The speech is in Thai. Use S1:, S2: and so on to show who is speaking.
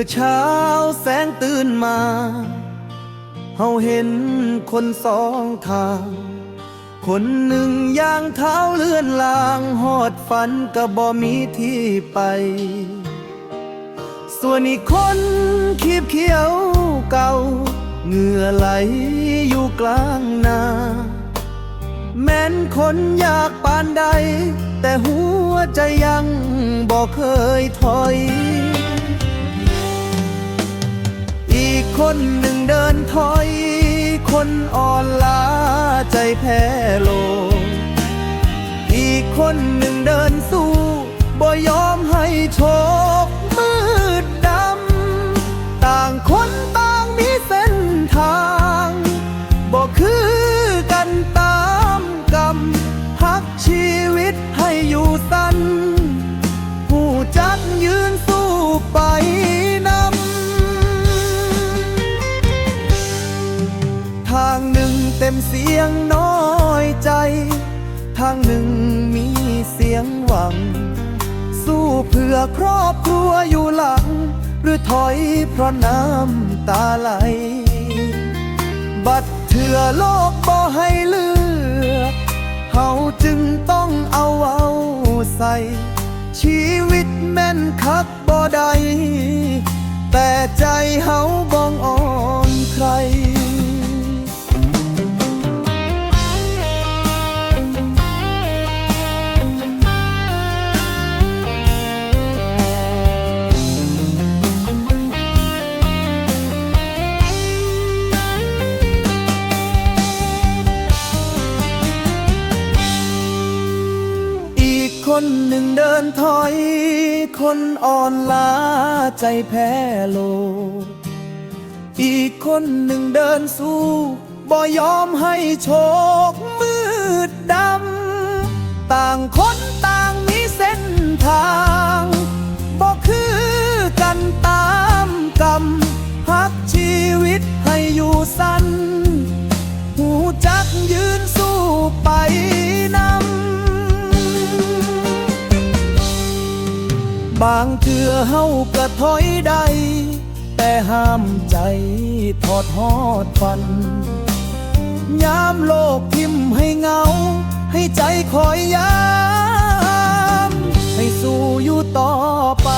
S1: เมื่อเช้าแสงตื่นมา เฮาเห็นคนสองทาง คนหนึ่งย่างเท้าเลื่อนลางหอดฝันก็บ่มีที่ไป ส่วนอีกคนคีบเขียวเก่า เหงื่อไหลอยู่กลางนา แม้นคนอยากปานใด แต่หัวใจยังบ่เคยถอย คนหนึ่งเดินถอย คนอ่อนล้าใจแพ้โลงอีกคนหนึ่งเดินสู้บ่ยอมให้โชคมืดดำ ต่างคนต่างมีเส้นทางบ่คือกันตามกรรมหักชีวิตให้อยู่สั้น เสียงน้อยใจ ทางหนึ่งมีเสียงหวัง สู้เพื่อครอบครัวอยู่หลัง หรือถอยเพราะน้ำตาไหล บัดเถื่อโลกบ่ให้เลือกเฮาจึงต้องเอาเอาใส่ ชีวิตแม่นคักบ่ได้แต่ใจเฮาบ้องอ่อนใคร คนหนึ่งเดินถอย คนอ่อนล้าใจแพ้โล อีกคนหนึ่งเดินสู้บ่ยอมให้โชคมืดดำ ต่างคนต่างมีเส้นทาง บางเถื่อเฮากระถอยได้แต่ห้ามใจถอดหอดฟัน ยามโลกทิมให้เงา ให้ใจคอยยาม ให้สู้อยู่ต่อไป